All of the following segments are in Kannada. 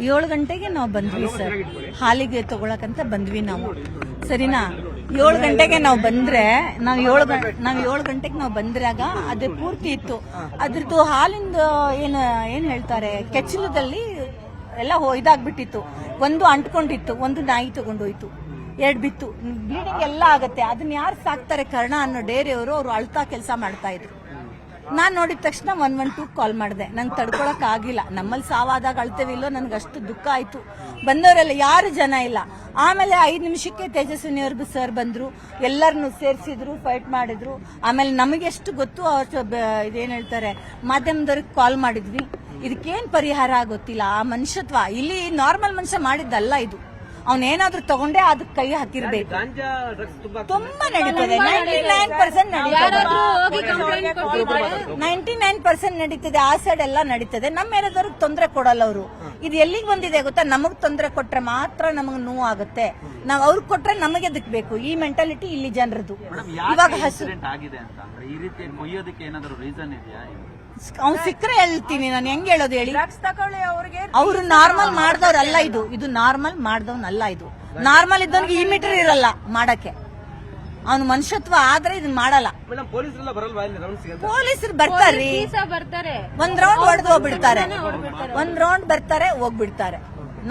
ಏಳು ಗಂಟೆಗೆ ನಾವು ಬಂದ್ವಿ ಸರ್. ಹಾಲಿಗೆ ತಗೊಳಕಂತ ಬಂದ್ವಿ ನಾವು. ಸರಿನಾ? ಏಳು ಗಂಟೆಗೆ ನಾವು ಬಂದ್ರೆ, ನಾವು ಏಳು ನಾವು ಏಳು ಗಂಟೆಗೆ ನಾವು ಬಂದ್ರಾಗ ಅದು ಪೂರ್ತಿ ಇತ್ತು. ಅದ್ರದ್ದು ಹಾಲಿಂದ ಏನು, ಏನ್ ಹೇಳ್ತಾರೆ, ಕೆಚ್ಚಲದಲ್ಲಿ ಎಲ್ಲ ಇದಾಗ್ಬಿಟ್ಟಿತ್ತು. ಒಂದು ಅಂಟ್ಕೊಂಡಿತ್ತು, ಒಂದು ನಾಯಿ ತಗೊಂಡೋಯ್ತು. ಎರಡ್ ಬಿತ್ತು. ಬ್ಲೀಡಿಂಗ್ ಎಲ್ಲ ಆಗತ್ತೆ. ಅದನ್ನ ಯಾರು ಸಾಕ್ತಾರೆ ಕರ್ಣ ಅನ್ನೋ ಡೇರಿಯವರು ಅವರು ಅಳ್ತಾ ಕೆಲಸ ಮಾಡ್ತಾ ಇದ್ರು. ನಾನ್ ನೋಡಿದ ತಕ್ಷಣ ಒನ್ ಒನ್ ಟೂ ಕಾಲ್ ಮಾಡಿದೆ. ನಂಗೆ ತಡ್ಕೊಳಕ್ ಆಗಿಲ್ಲ. ನಮ್ಮಲ್ಲಿ ಸಾವಾದಾಗ ಅಳ್ತೇವೆ ಇಲ್ಲೋ ನನ್ಗೆ ಅಷ್ಟು ದುಃಖ ಆಯ್ತು. ಬಂದವರೆಲ್ಲ ಯಾರು ಜನ ಇಲ್ಲ. ಆಮೇಲೆ ಐದು ನಿಮಿಷಕ್ಕೆ ತೇಜಸ್ವಿನಿ ಅವ್ರಿಗೆ ಸರ್ ಬಂದ್ರು. ಎಲ್ಲರನ್ನು ಸೇರಿಸಿದ್ರು ಫೈಟ್ ಮಾಡಿದ್ರು. ಆಮೇಲೆ ನಮಗೆ ಎಷ್ಟು ಗೊತ್ತು ಅವ್ರ ಇದೇನ್ ಹೇಳ್ತಾರೆ, ಮಾಧ್ಯಮದವ್ರಿಗೆ ಕಾಲ್ ಮಾಡಿದ್ವಿ. ಇದಕ್ಕೇನು ಪರಿಹಾರ ಗೊತ್ತಿಲ್ಲ. ಆ ಮನುಷ್ಯತ್ವ. ಇಲ್ಲಿ ನಾರ್ಮಲ್ ಮನುಷ್ಯ ಮಾಡಿದ್ದಲ್ಲ ಇದು. ಅವನೇನಾದ್ರೂ ತಗೊಂಡೆ ಅದಕ್ಕೆ ಕೈ ಹಾಕಿರ್ಬೇಕು. ಗಾಂಜಾ ಡ್ರಗ್ಸ್ ತುಂಬಾ ತುಂಬಾ ನಡೀತದೆ. Ninety nine percent ninety nine percent ನಡೀತದೆ. ಆ ಸೈಡ್ ಎಲ್ಲ ನಡೀತದೆ. ನಮ್ಮ ಏರಿಯಾದವ್ರಿಗೆ ತೊಂದರೆ ಕೊಡಲ್ಲ ಅವರು. ಇದು ಎಲ್ಲಿಗೆ ಬಂದಿದೆ ಗೊತ್ತಾ? ನಮಗ್ ತೊಂದರೆ ಕೊಟ್ರೆ ಮಾತ್ರ ನಮಗ್ ನೋವು ಆಗುತ್ತೆ ನಾವ್ ಅವ್ರಿಗೆ ಕೊಟ್ರೆ ನಮಗೆ ಅದಕ್ಕೆ ಬೇಕು? ಈ ಮೆಂಟಾಲಿಟಿ ಇಲ್ಲಿ ಜನರದು ಮೇಡಮ್ ಇವಾಗ ಹಸು ಆಗಿದೆ ಅಂತ ಈ ರೀತಿ ಕೊಯ್ಯೋದಕ್ಕೆ ಏನಾದ್ರು ರೀಸನ್ ಇದೆಯಾ? ಅವ್ನು ಸಿಕ್ಕರೆ ಹೇಳ್ತೀನಿ ನಾನು. ಹೆಂಗ್ ಹೇಳೋದು ಹೇಳಿ? ಅವರು ನಾರ್ಮಲ್ ಮಾಡ್ದವ್ರಲ್ಲ ಇದು. ಇದು ನಾರ್ಮಲ್ ಮಾಡ್ದವ್ನಲ್ಲ ಇದು. ನಾರ್ಮಲ್ ಇದ್ದವನಿಗೆ ಈ ಮೀಟರ್ ಇರಲ್ಲ ಮಾಡಕ್ಕೆ. ಅವ್ನು ಮನುಷ್ಯತ್ವ ಆದ್ರೆ ಇದನ್ನ ಮಾಡಲ್ಲ. ಮೇಡಮ್ ಪೊಲೀಸರೆಲ್ಲ ಬರಲ್ವಾ ಇಲ್ಲಿ ರೌಂಡ್ಸ್ ಪೊಲೀಸರು ಬರ್ತಾರ್ರಿ ಬರ್ತಾರೆ. ಒಂದ್ ರೌಂಡ್ ಹೊಡೆದು ಹೋಗ್ಬಿಡ್ತಾರೆ. ಒಂದ್ ರೌಂಡ್ ಬರ್ತಾರೆ ಹೋಗ್ಬಿಡ್ತಾರೆ.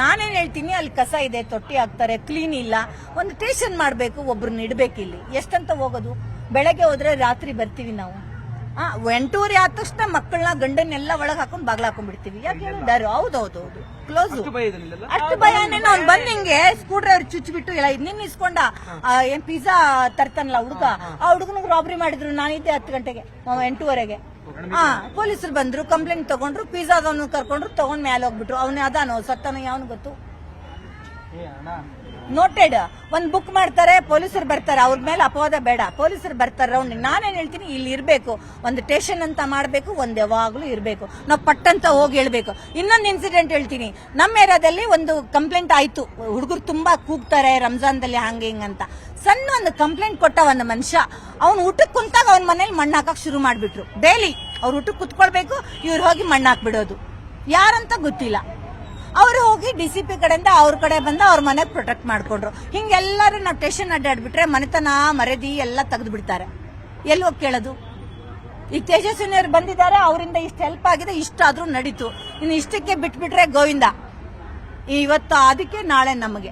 ನಾನೇನ್ ಹೇಳ್ತೀನಿ ಅಲ್ಲಿ ಕಸ ಇದೆ ತೊಟ್ಟಿ ಹಾಕ್ತಾರೆ ಕ್ಲೀನ್ ಇಲ್ಲ. ಒಂದು ಸ್ಟೇಷನ್ ಮಾಡ್ಬೇಕು ಒಬ್ರನ್ನ ಇಡ್ಬೇಕು ಇಲ್ಲಿ ಎಷ್ಟಂತ ಹೋಗೋದು? ಬೆಳಗ್ಗೆ ಹೋದ್ರೆ ರಾತ್ರಿ ಬರ್ತೀವಿ ನಾವು. ಆ ಎಂಟೂವರೆ ಆದ ತಕ್ಷಣ ಮಕ್ಕಳನ್ನ ಗಂಡನ್ನೆಲ್ಲ ಒಳಗ್ ಹಾಕೊಂಡ್ ಬಾಗ್ಲ ಹಾಕೊಂಡ್ಬಿಡ್ತೀವಿ ಯಾಕೆ ಹೇಳಿದಾರು? ಹೌದೌದು ಹೌದು. ಕ್ಲೋಸ್ ಭಯ ಇದೆ ಇಲ್ಲೆಲ್ಲ ಅಷ್ಟು ಭಯನೇನು ಅವ್ನು ಬಂದ್ ಹಿಂಗೆ ಸ್ಕ್ರೂ ಅವ್ರು ಚುಚ್ಚಿಬಿಟ್ಟು ಇಲ್ಲ ನಿನ್ನ ಇಸ್ಕೊಂಡ ಆ, ಏನ್ ಪಿಜ್ಜಾ ತರ್ತಾನಲ್ಲ ಹುಡುಗ? ಆ ಹುಡುಗನಿಗೆ ರಾಬರಿ ಮಾಡಿದ್ರು. ನಾನಿದ್ದೆ ಹತ್ತು ಗಂಟೆಗೆ ಎಂಟೂವರೆಗೆ. ಹಾ ಪೊಲೀಸರು ಬಂದ್ರು ಕಂಪ್ಲೇಂಟ್ ತಗೊಂಡ್ರು ಪಿಜ್ಜಾದವನು ಕರ್ಕೊಂಡ್ರು ತಗೊಂಡ್ ಮೇಲೆ ಹೋಗ್ಬಿಟ್ರು. ಅವನೇ ಅದಾನೋ ಸತ್ತನೋ ಯಾವನು ಗೊತ್ತು? ನೋಟೆಡ್ ಒಂದ್ ಬುಕ್ ಮಾಡ್ತಾರೆ, ಪೊಲೀಸರು ಬರ್ತಾರೆ, ಅವ್ರ ಮೇಲೆ ಅಪವಾದ ಬೇಡ. ಪೊಲೀಸರು ಬರ್ತಾರೆ ರೌಂಡ್ ನಾನೇನ್ ಹೇಳ್ತೀನಿ, ಇಲ್ಲಿ ಇರ್ಬೇಕು. ಒಂದು ಸ್ಟೇಷನ್ ಅಂತ ಮಾಡ್ಬೇಕು, ಒಂದ್ ಯಾವಾಗ್ಲೂ ಇರ್ಬೇಕು. ನಾವು ಪಟ್ಟಂತ ಹೋಗಿ ಹೇಳ್ಬೇಕು. ಇನ್ನೊಂದು ಇನ್ಸಿಡೆಂಟ್ ಹೇಳ್ತೀನಿ. ನಮ್ಮ ಏರಿಯಾದಲ್ಲಿ ಒಂದು ಕಂಪ್ಲೇಂಟ್ ಆಯ್ತು. ಹುಡುಗರು ತುಂಬಾ ಕೂಗ್ತಾರೆ, ರಂಜಾನ್ದಲ್ಲಿ ಹಂಗೆ ಅಂತ. ಸಣ್ಣ ಒಂದು ಕಂಪ್ಲೇಂಟ್ ಕೊಟ್ಟ ಒಂದು ಮನುಷ್ಯ. ಅವ್ನು ಊಟಕ್ಕೆ ಕುಂತಾಗ ಅವ್ನ ಮನೇಲಿ ಮಣ್ಣು ಹಾಕಕ್ ಶುರು ಮಾಡ್ಬಿಟ್ರು. ಡೈಲಿ ಅವ್ರ ಊಟಕ್ಕೆ ಕುತ್ಕೊಳ್ಬೇಕು, ಇವ್ರು ಹೋಗಿ ಮಣ್ಣು ಹಾಕ್ಬಿಡೋದು. ಯಾರಂತ ಗೊತ್ತಿಲ್ಲ. ಅವರು ಹೋಗಿ ಡಿ ಸಿ ಪಿ ಕಡೆಯಿಂದ ಅವ್ರ ಕಡೆ ಬಂದು ಅವ್ರ ಮನೆಗೆ ಪ್ರೊಟೆಕ್ಟ್ ಮಾಡ್ಕೊಂಡ್ರು. ಹಿಂಗೆಲ್ಲರೂ ನಾವು ಟೇಷನ್ ಅಡ್ಡಾಡ್ಬಿಟ್ರೆ ಮನೆತನ ಮರದಿ ಎಲ್ಲ ತೆಗೆದು ಬಿಡ್ತಾರೆ. ಎಲ್ಲಿ ಹೋಗಿ ಕೇಳೋದು? ಈಗ ತೇಜಸ್ವಿನಿಯವರು ಬಂದಿದ್ದಾರೆ, ಅವರಿಂದ ಇಷ್ಟು ಹೆಲ್ಪ್ ಆಗಿದೆ, ಇಷ್ಟಾದರೂ ನಡೀತು. ಇನ್ನು ಇಷ್ಟಕ್ಕೆ ಬಿಟ್ಬಿಟ್ರೆ ಗೋವಿಂದ. ಇವತ್ತು ಅದಕ್ಕೆ ನಾಳೆ ನಮಗೆ.